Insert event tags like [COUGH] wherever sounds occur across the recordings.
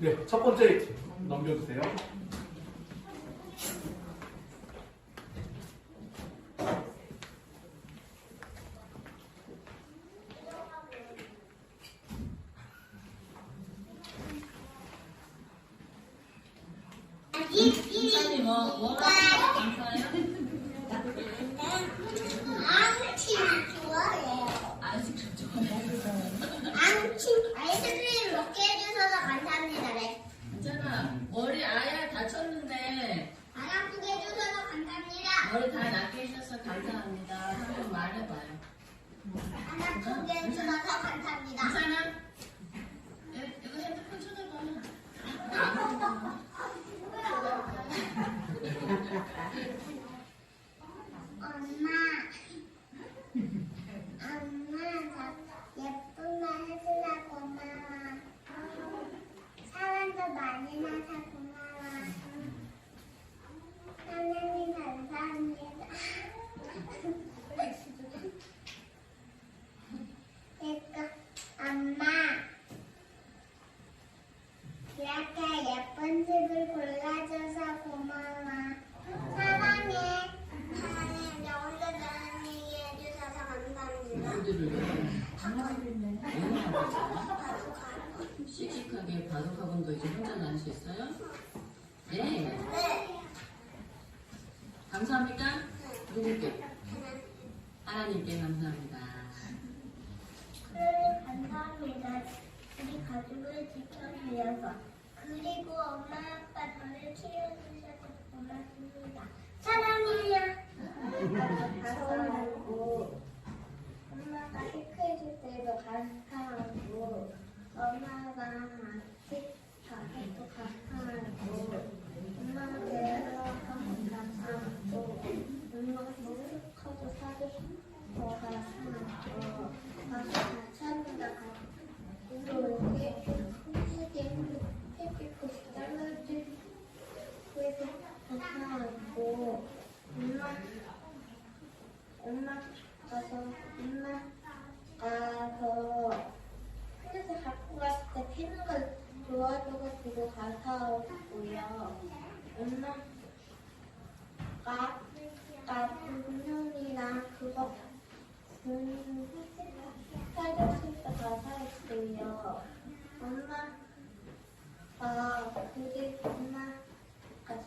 네, 첫 번째 넘겨주세요.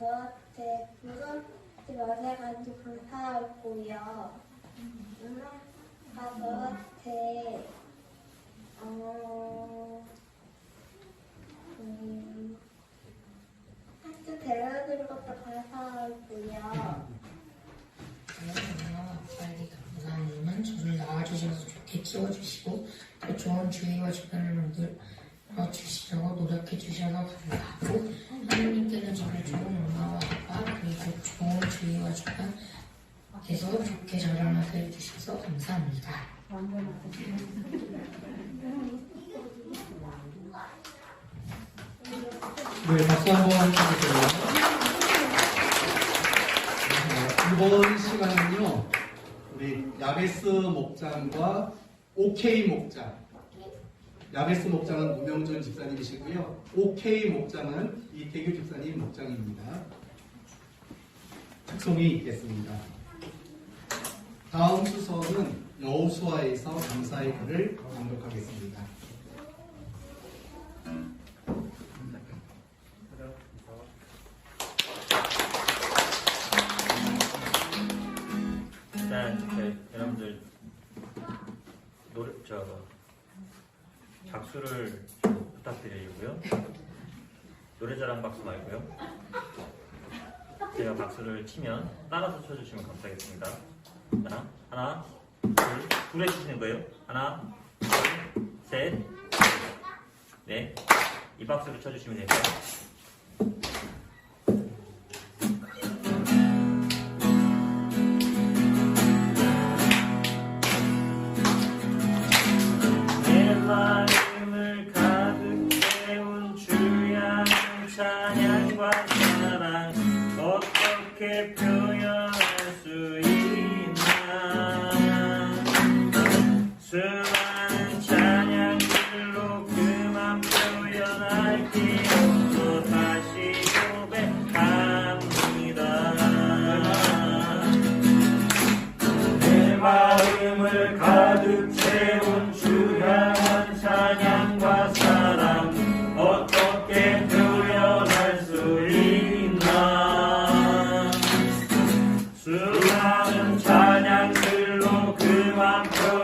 저한테 무섭지 마세가지고 감사하고요. 엄마가 저한테 어 음, 학교 데려다주는 것도 감사하고요. 그래서 빨리 감사하면 저를 낳아주셔서 좋게 키워주시고 또 좋은 주위와 주변을 만들어 주시려고 노력해 주셔서 감사하고 하나님께는 저를 좋은 엄마와 아빠 그리고 좋은 주위와 주변에서 좋게 자라나게 해주셔서 감사합니다. 네, 박수 한번. 네, 이번 시간은요, 우리 야베스 목장과 OK 목장. 야베스 목장은 무명준 집사님이시고요. OK 목장은 이태규 집사님 목장입니다. 특송이 있겠습니다. 다음 수서는 여호수아에서 감사의 글을 낭독하겠습니다. 일단 이렇게 여러분들 노래 저 박수를 좀 부탁드리고요. 노래자랑 박수 말고요. 제가 박수를 치면 따라서 쳐주시면 감사하겠습니다. 하나, 하나, 둘, 둘에 치시는 거예요. 하나, 둘, 셋, 넷. 이 박수를 쳐주시면 되고요. 그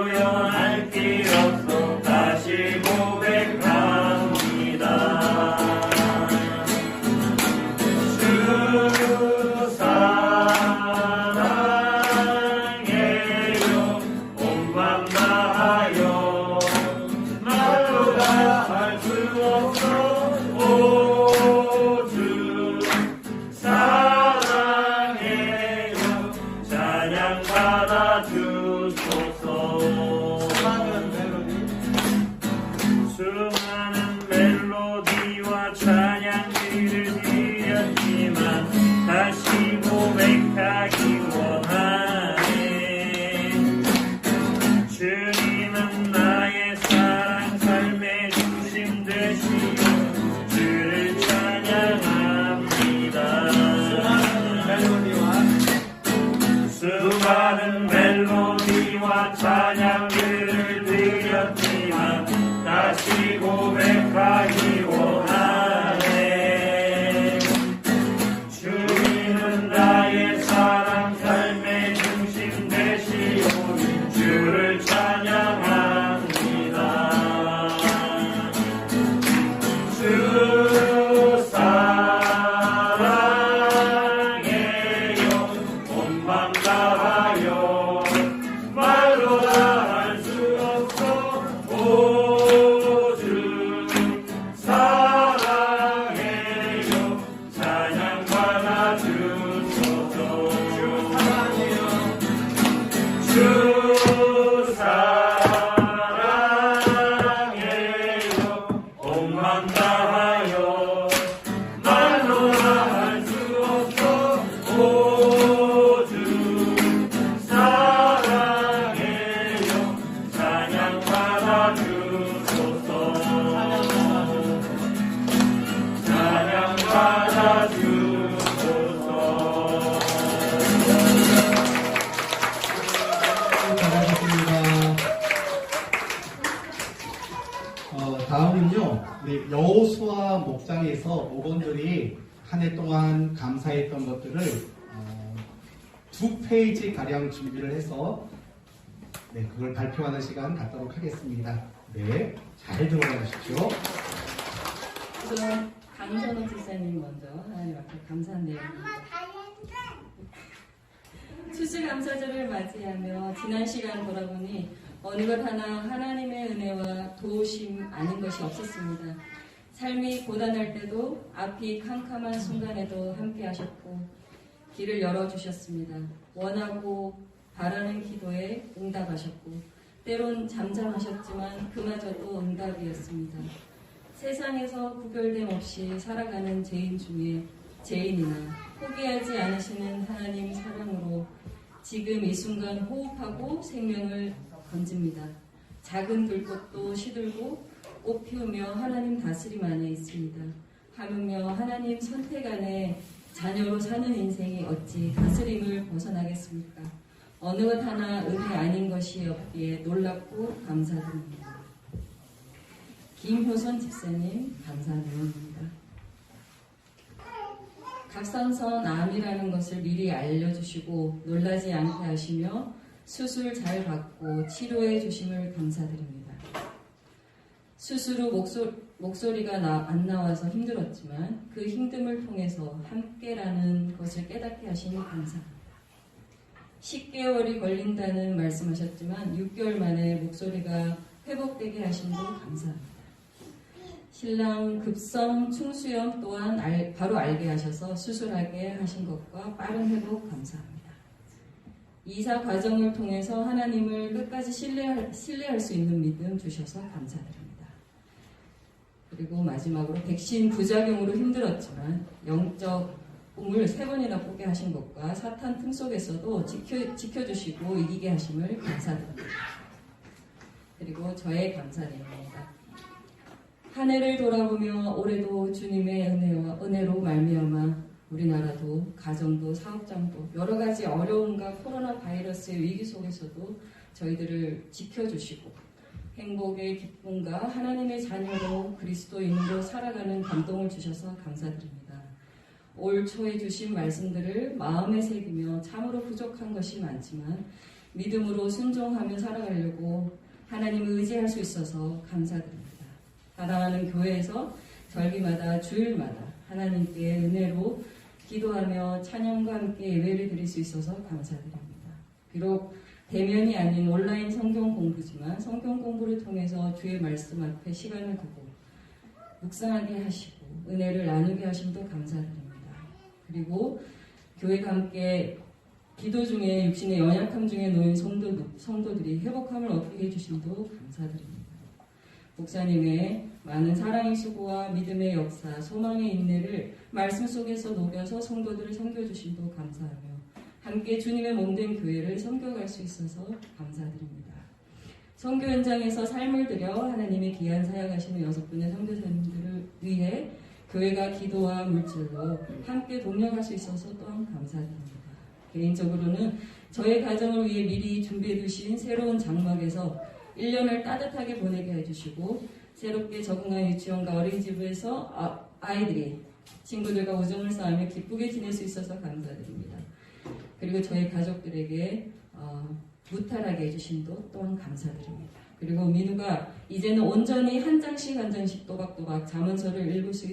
페이지 가량 준비를 해서 네, 그걸 발표하는 시간 갖도록 하겠습니다. 네, 잘 들어가 주십시오. 우선 강선호 집사님 먼저 하나님 앞에 감사한 내용입니다. 추수감사절을 맞이하며 지난 시간 돌아보니 어느 것 하나 하나님의 은혜와 도우심 아닌 것이 없었습니다. 삶이 고단할 때도 앞이 캄캄한 순간에도 함께 하셨고 길을 열어주셨습니다. 원하고 바라는 기도에 응답하셨고 때론 잠잠하셨지만 그마저도 응답이었습니다. 세상에서 구별됨 없이 살아가는 죄인 중에 죄인이나 포기하지 않으시는 하나님 사랑으로 지금 이 순간 호흡하고 생명을 건집니다. 작은 들꽃도 시들고 꽃 피우며 하나님 다스림 안에 있습니다. 하물며 하나님 선택 안에 자녀로 사는 인생이 어찌 다스림을 벗어나겠습니까? 어느 것 하나 은혜 아닌 것이 없기에 놀랍고 감사드립니다. 김효선 집사님 감사 내용입니다. 갑상선 암이라는 것을 미리 알려주시고 놀라지 않게 하시며 수술 잘 받고 치료해 주심을 감사드립니다. 후 목소, 목소리가 나- 안 나와서 힘들었지만 그 힘듦을 통해서 함께라는 것을 깨닫게 하시니 감사합니다. 10개월이 걸린다는 말씀하셨지만 6개월 만에 목소리가 회복되게 하신 분 감사합니다. 신랑 급성 충수염 또한 알- 바로 알게 하셔서 수술하게 하신 것과 빠른 회복 감사합니다. 이사 과정을 통해서 하나님을 끝까지 신뢰할, 신뢰할 수 있는 믿음 주셔서 감사드립니다. 그리고 마지막으로 백신 부작용으로 힘들었지만 영적 꿈을 세 번이나 꾸게 하신 것과 사탄 틈 속에서도 지켜, 지켜주시고 이기게 하심을 감사드립니다. 그리고 저의 감사 내용입니다. 한 해를 돌아보며 올해도 주님의 은혜와 은혜로 말미암아 우리나라도 가정도 사업장도 여러 가지 어려움과 코로나 바이러스의 위기 속에서도 저희들을 지켜주시고 행복의 기쁨과 하나님의 자녀로 그리스도인으로 살아가는 감동을 주셔서 감사드립니다. 올 초에 주신 말씀들을 마음에 새기며 참으로 부족한 것이 많지만 믿음으로 순종하며 살아가려고 하나님을 의지할 수 있어서 감사드립니다. 사랑하는 교회에서 절기마다 주일마다 하나님께 은혜로 기도하며 찬양과 함께 예배를 드릴 수 있어서 감사드립니다. 비록 대면이 아닌 온라인 성경 공부지만 성경 공부를 통해서 주의 말씀 앞에 시간을 두고 묵상하게 하시고 은혜를 나누게 하심도 감사드립니다. 그리고 교회가 함께 기도 중에 육신의 연약함 중에 놓인 성도, 성도들이 회복함을 얻게 해주심도 감사드립니다. 목사님의 많은 사랑의 수고와 믿음의 역사, 소망의 인내를 말씀 속에서 녹여서 성도들을 섬겨주심도 감사하며 함께 주님의 몸된 교회를 섬겨갈 수 있어서 감사드립니다. 선교 현장에서 삶을 들여 하나님의 귀한 사역하시는 여섯 분의 선교사님들을 위해 교회가 기도와 물질로 함께 동력할 수 있어서 또한 감사드립니다. 개인적으로는 저의 가정을 위해 미리 준비해 두신 새로운 장막에서 1년을 따뜻하게 보내게 해주시고 새롭게 적응한 유치원과 어린이집에서 아, 아이들이 친구들과 우정을 쌓으며 기쁘게 지낼 수 있어서 감사드립니다. 그리고 저희 가족들에게 어, 무탈하게 해주심도 또한 감사드립니다. 그리고 민우가 이제는 온전히 한 장씩 한 장씩 또박또박 자문서를 읽을 수,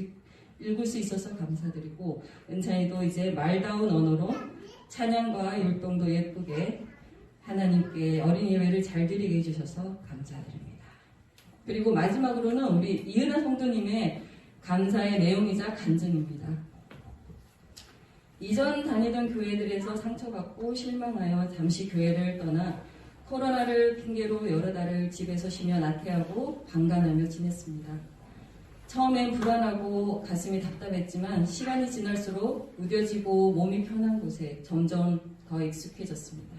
읽을 수 있어서 감사드리고 은찬이도 이제 말다운 언어로 찬양과 율동도 예쁘게 하나님께 어린 예배를 잘 드리게 해주셔서 감사드립니다. 그리고 마지막으로는 우리 이은하 성도님의 감사의 내용이자 간증입니다. 이전 다니던 교회들에서 상처받고 실망하여 잠시 교회를 떠나 코로나를 핑계로 여러 달을 집에서 쉬며 나태하고 방관하며 지냈습니다. 처음엔 불안하고 가슴이 답답했지만 시간이 지날수록 무뎌지고 몸이 편한 곳에 점점 더 익숙해졌습니다.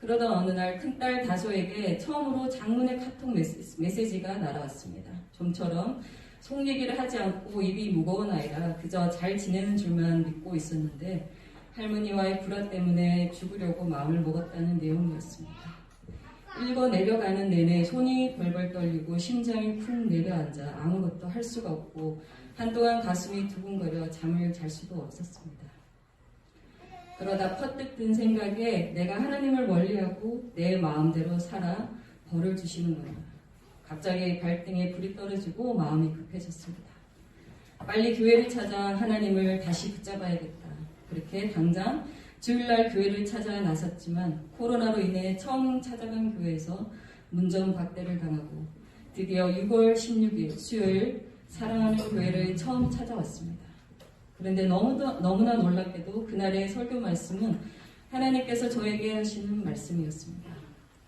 그러던 어느 날 큰딸 다소에게 처음으로 장문의 카톡 메시- 메시지가 날아왔습니다. 좀처럼 속 얘기를 하지 않고 입이 무거운 아이라 그저 잘 지내는 줄만 믿고 있었는데 할머니와의 불화 때문에 죽으려고 마음을 먹었다는 내용이었습니다. 읽어 내려가는 내내 손이 벌벌 떨리고 심장이 쿵 내려앉아 아무것도 할 수가 없고 한동안 가슴이 두근거려 잠을 잘 수도 없었습니다. 그러다 퍼뜩 든 생각에 내가 하나님을 멀리하고 내 마음대로 살아 벌을 주시는구나. 갑자기 발등에 불이 떨어지고 마음이 급해졌습니다. 빨리 교회를 찾아 하나님을 다시 붙잡아야겠다. 그렇게 당장 주일날 교회를 찾아 나섰지만 코로나로 인해 처음 찾아간 교회에서 문전박대를 당하고 드디어 6월 16일 수요일 사랑하는 교회를 처음 찾아왔습니다. 그런데 너무도, 너무나 놀랍게도 그날의 설교 말씀은 하나님께서 저에게 하시는 말씀이었습니다.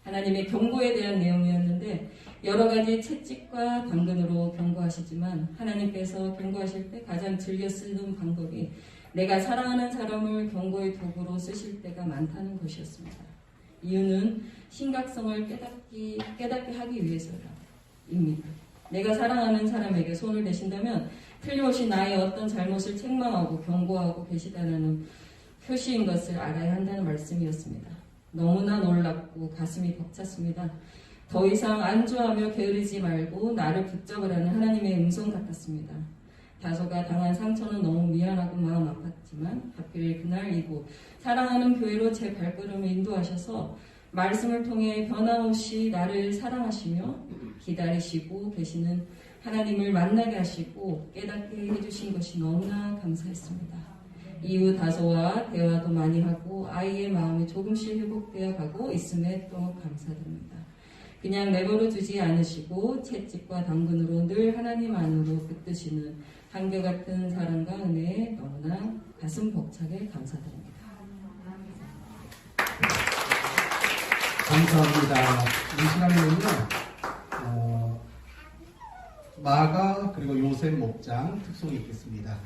하나님의 경고에 대한 내용이었는데 여러 가지 채찍과 당근으로 경고하시지만 하나님께서 경고하실 때 가장 즐겨 쓰는 방법이 내가 사랑하는 사람을 경고의 도구로 쓰실 때가 많다는 것이었습니다. 이유는 심각성을 깨닫기, 깨닫게 하기 위해서입니다. 내가 사랑하는 사람에게 손을 대신다면 틀림없이 나의 어떤 잘못을 책망하고 경고하고 계시다는 표시인 것을 알아야 한다는 말씀이었습니다. 너무나 놀랍고 가슴이 벅찼습니다. 더 이상 안주하며 게으르지 말고 나를 붙잡으라는 하나님의 음성 같았습니다. 다소가 당한 상처는 너무 미안하고 마음 아팠지만 하필 그날 이후 사랑하는 교회로 제 발걸음을 인도하셔서 말씀을 통해 변함없이 나를 사랑하시며 기다리시고 계시는 하나님을 만나게 하시고 깨닫게 해주신 것이 너무나 감사했습니다. 이후 다소와 대화도 많이 하고 아이의 마음이 조금씩 회복되어 가고 있음에 또 감사드립니다. 그냥 내버려 두지 않으시고 채찍과 당근으로 늘 하나님 안으로 붙드시는 한결같은 사랑과 은혜에 너무나 가슴 벅차게 감사드립니다. 감사합니다. 이 시간에는요, 어, 마가 그리고 요셉 목장 특송이 있겠습니다.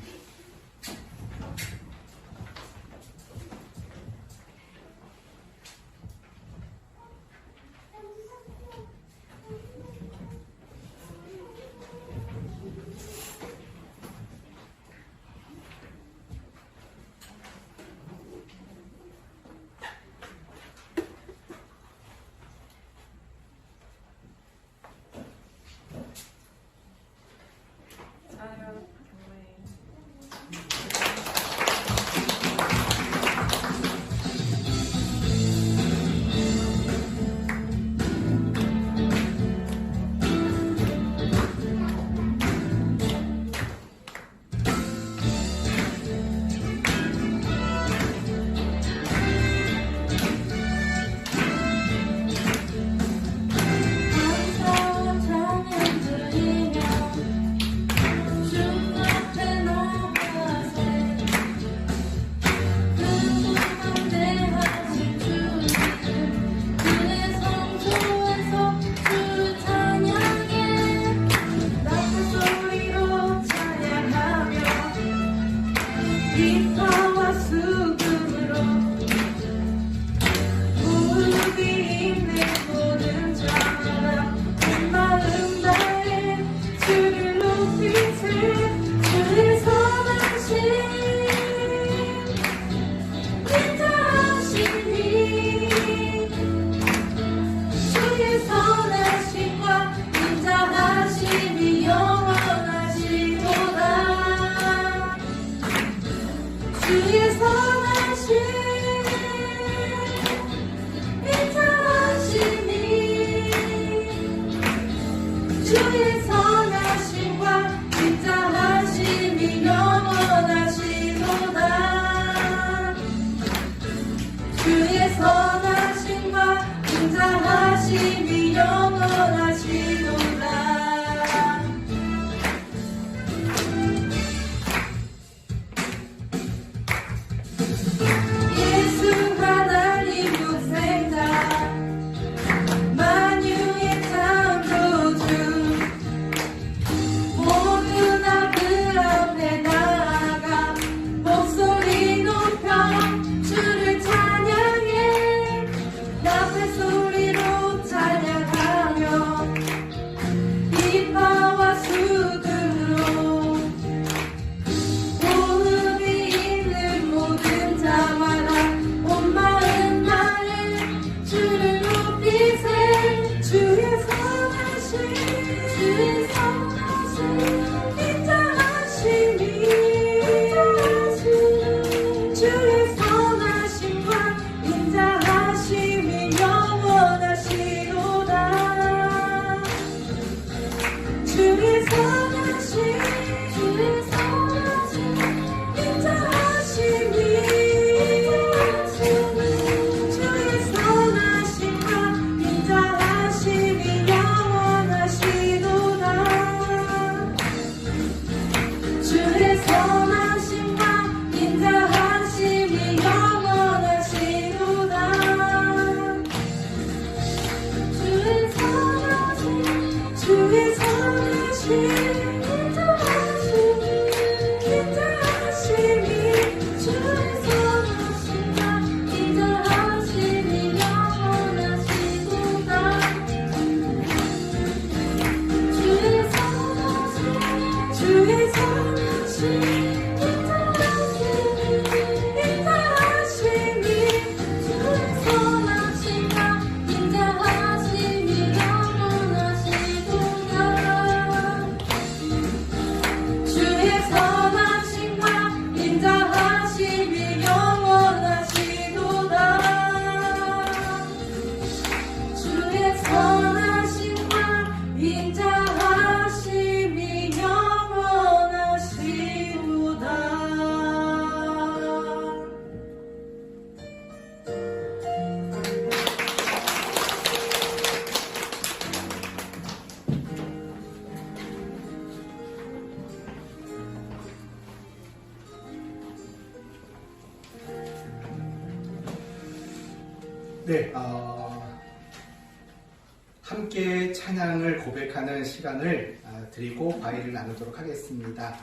시간을 아, 드리고 과일을 나누도록 하겠습니다.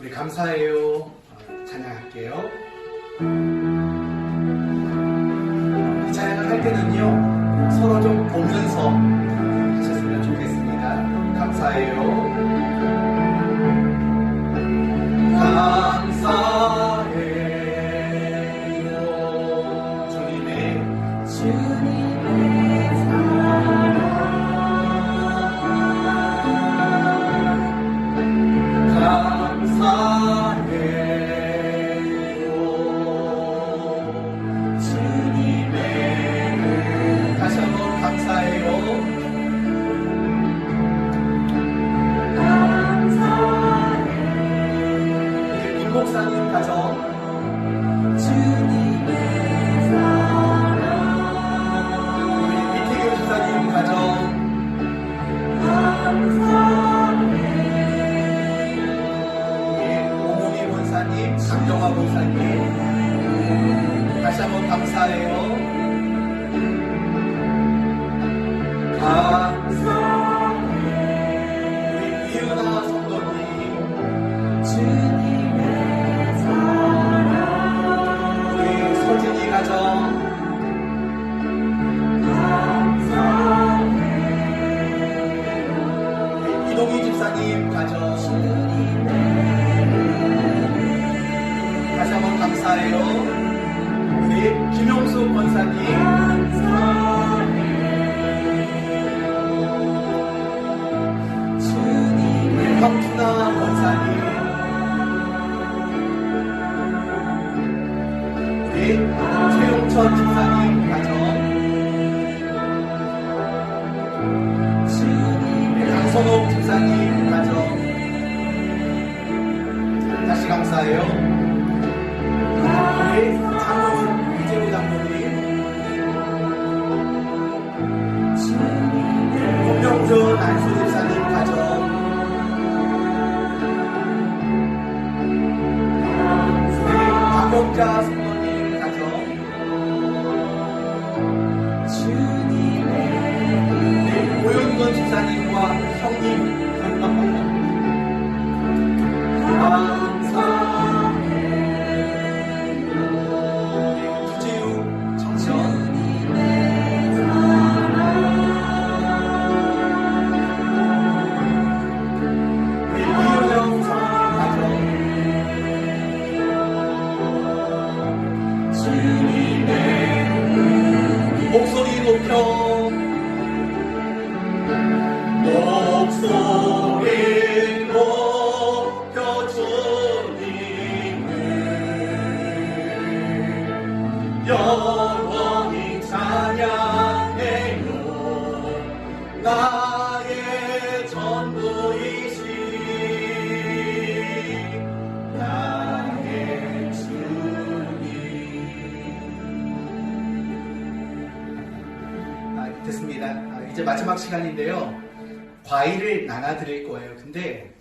우리 감사해요. 어, 찬양할게요. 이 찬양을 할 때는요, 서로 좀 보면서 刚才。 과일을 나눠드릴 거예요. 근데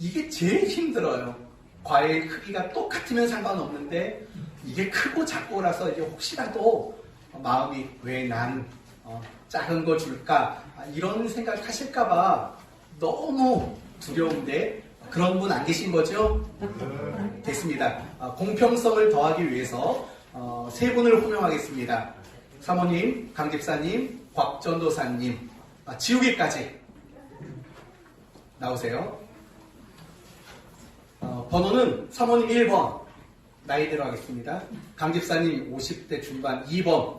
이게 제일 힘들어요. 과일 크기가 똑같으면 상관없는데 이게 크고 작고라서 이제 혹시라도 마음이 왜난 작은 거 줄까 아, 이런 생각 하실까봐 너무 두려운데 그런 분 안 계신 거죠? 됐습니다. 아, 공평성을 더하기 위해서 어, 세 분을 호명하겠습니다. 사모님, 강집사님, 곽전도사님, 아, 지우개까지 나오세요. 어, 번호는 사모님 1번 나이대로 하겠습니다. 강 집사님 50대 중반 2번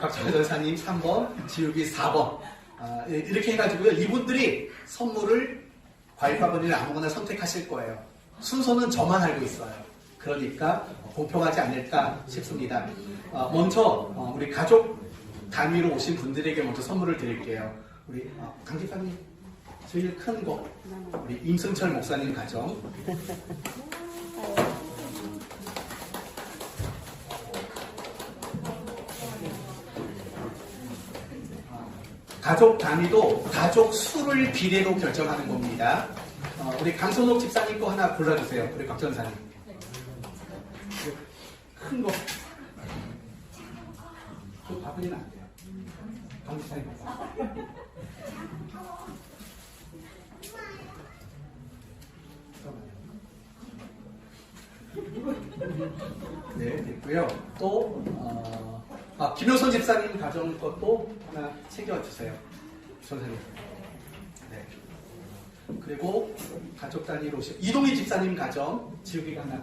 곽전도사님 3번 지우기 4번 아, 예, 이렇게 해가지고요. 이분들이 선물을 과일바구니를 아무거나 선택하실 거예요. 순서는 저만 알고 있어요. 그러니까 공평하지 않을까 싶습니다. 어, 먼저 어, 우리 가족 단위로 오신 분들에게 먼저 선물을 드릴게요. 우리 어, 강집사님 제일 큰 거 우리 임승철 목사님 가정 가족 단위도 가족 수를 비례로 결정하는 겁니다. 어, 우리 강선옥 집사님 거 하나 골라주세요. 우리 곽 전사님. 오신 이동희 집사님 가정 지우기가 하나.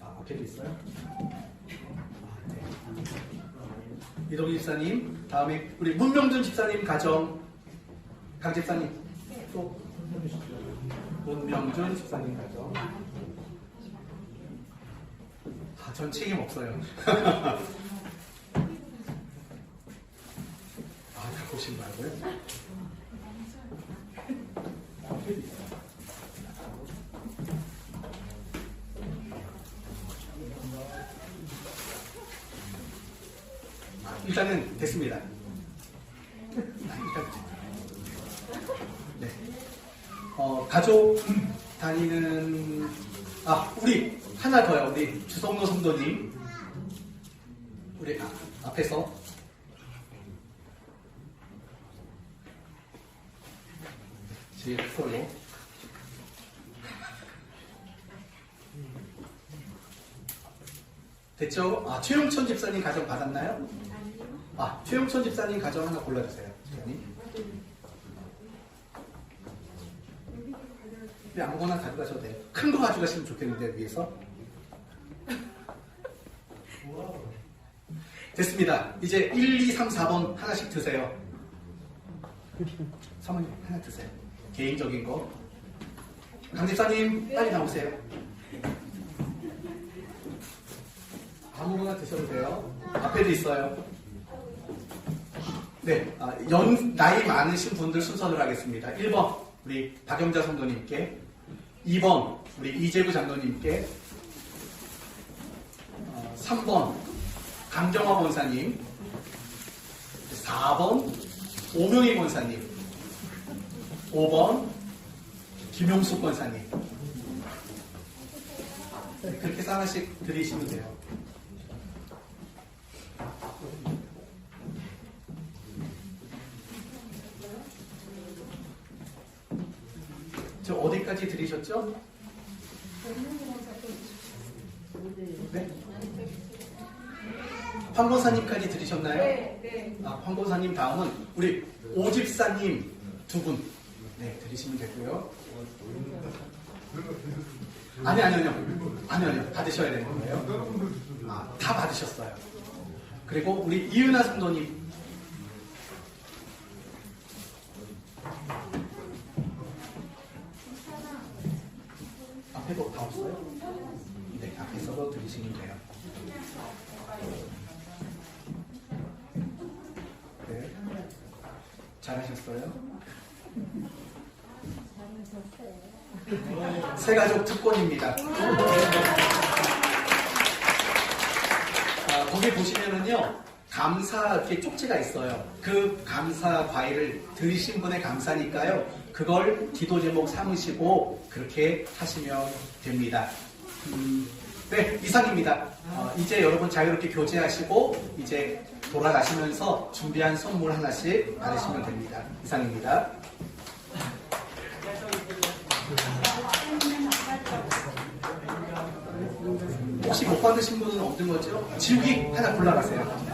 아, 있어요? 아, 네. 이동희 집사님, 다음에 우리 문명준 집사님 가정, 강 집사님 또 해주시죠. 문명준 집사님 가정. 아, 전 책임 없어요. [LAUGHS] 아, 갖고 오신 말고요. 아, 어깨도 있어요. 일단은 됐습니다. 아, 일단 네. 어, 가족 다니는 아 우리 하나 더요. 우리 주성노 성도님 우리 아, 앞에서 제일 걸로 됐죠? 아 최용천 집사님 가정 받았나요? 아, 최용천 집사님 가정 하나 골라주세요. 집사님. 네, 아무거나 가져가셔도 돼요. 큰 거 가져가시면 좋겠는데, 위에서. 됐습니다. 이제 1, 2, 3, 4번 하나씩 드세요. 사모님 하나 드세요. 개인적인 거. 강집사님 빨리 나오세요. 아무거나 드셔도 돼요. 앞에도 있어요. 네, 아, 연 나이 많으신 분들 순서를 하겠습니다. 1번 우리 박영자 성도님께, 2번 우리 이재구 장로님께, 어, 3번 강정화 권사님, 4번 오명희 권사님, 5번 김용숙 권사님. 네, 그렇게 하나씩 드리시면 돼요. 저 어디까지 들으셨죠? 황고사님까지 들으셨나요? 네, 아, 황고사님 다음은 우리 오집사님 두 분. 네, 들으시면 되고요. 아니, 아니, 아니요. 아니, 아니요. 받으셔야 되는 거예요. 아, 다 받으셨어요. 그리고 우리 이은하 성도님. 앞에도 다 없어요? 네, 앞에서도 들으시면 돼요. 잘하셨어요? 새가족 특권입니다. 아, 거기 보시면은요, 감사 이렇게 쪽지가 있어요. 그 감사 과일을 들으신 분의 감사니까요. 그걸 기도 제목 삼으시고 그렇게 하시면 됩니다. 음, 네, 이상입니다. 어, 이제 여러분 자유롭게 교제하시고 이제 돌아가시면서 준비한 선물 하나씩 받으시면 됩니다. 이상입니다. 혹시 못 받으신 분은 없는 거죠? 지우기 하나 골라가세요.